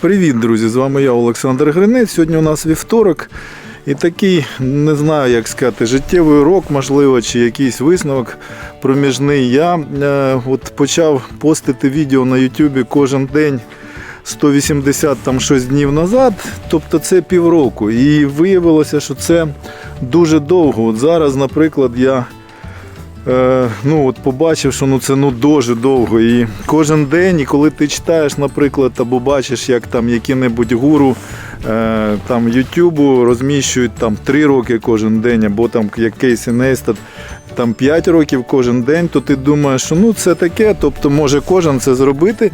Привіт, друзі! З вами я, Олександр Гринець. Сьогодні у нас вівторок. І такий, не знаю, як сказати, життєвий урок, можливо, чи якийсь висновок проміжний. Я е, от почав постити відео на Ютубі кожен день 180 там щось днів назад, тобто це півроку. І виявилося, що це дуже довго. От зараз, наприклад, я Е, ну, от побачив, що ну, це ну, дуже довго. І кожен день, і коли ти читаєш, наприклад, або бачиш, як там які-небудь гуру е, там, Ютубу розміщують там три роки кожен день, або там як Кейсі Нейстат, там 5 років кожен день, то ти думаєш, що ну це таке, тобто може кожен це зробити.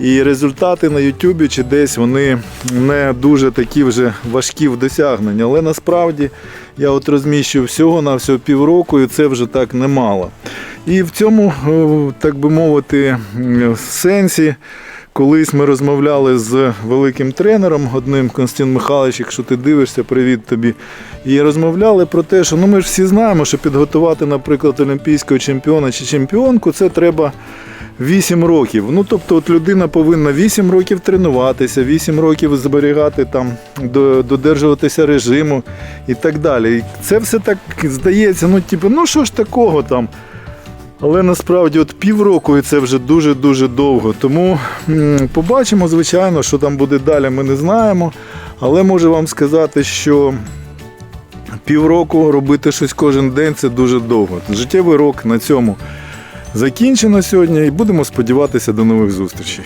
І результати на Ютубі чи десь вони не дуже такі вже важкі в досягненні. Але насправді я от розміщую всього на всього півроку, і це вже так немало. І в цьому, е, так би мовити, сенсі. Колись ми розмовляли з великим тренером, одним Константин Михайлович, якщо ти дивишся, привіт тобі. І розмовляли про те, що ну ми ж всі знаємо, що підготувати, наприклад, олімпійського чемпіона чи чемпіонку, це треба 8 років. Ну тобто, от людина повинна 8 років тренуватися, 8 років зберігати там, додержуватися режиму і так далі. І це все так здається, ну типу, ну що ж такого там. Але насправді от півроку і це вже дуже-дуже довго. Тому побачимо, звичайно, що там буде далі, ми не знаємо. Але можу вам сказати, що півроку робити щось кожен день це дуже довго. Життєвий рок на цьому закінчено сьогодні і будемо сподіватися до нових зустрічей.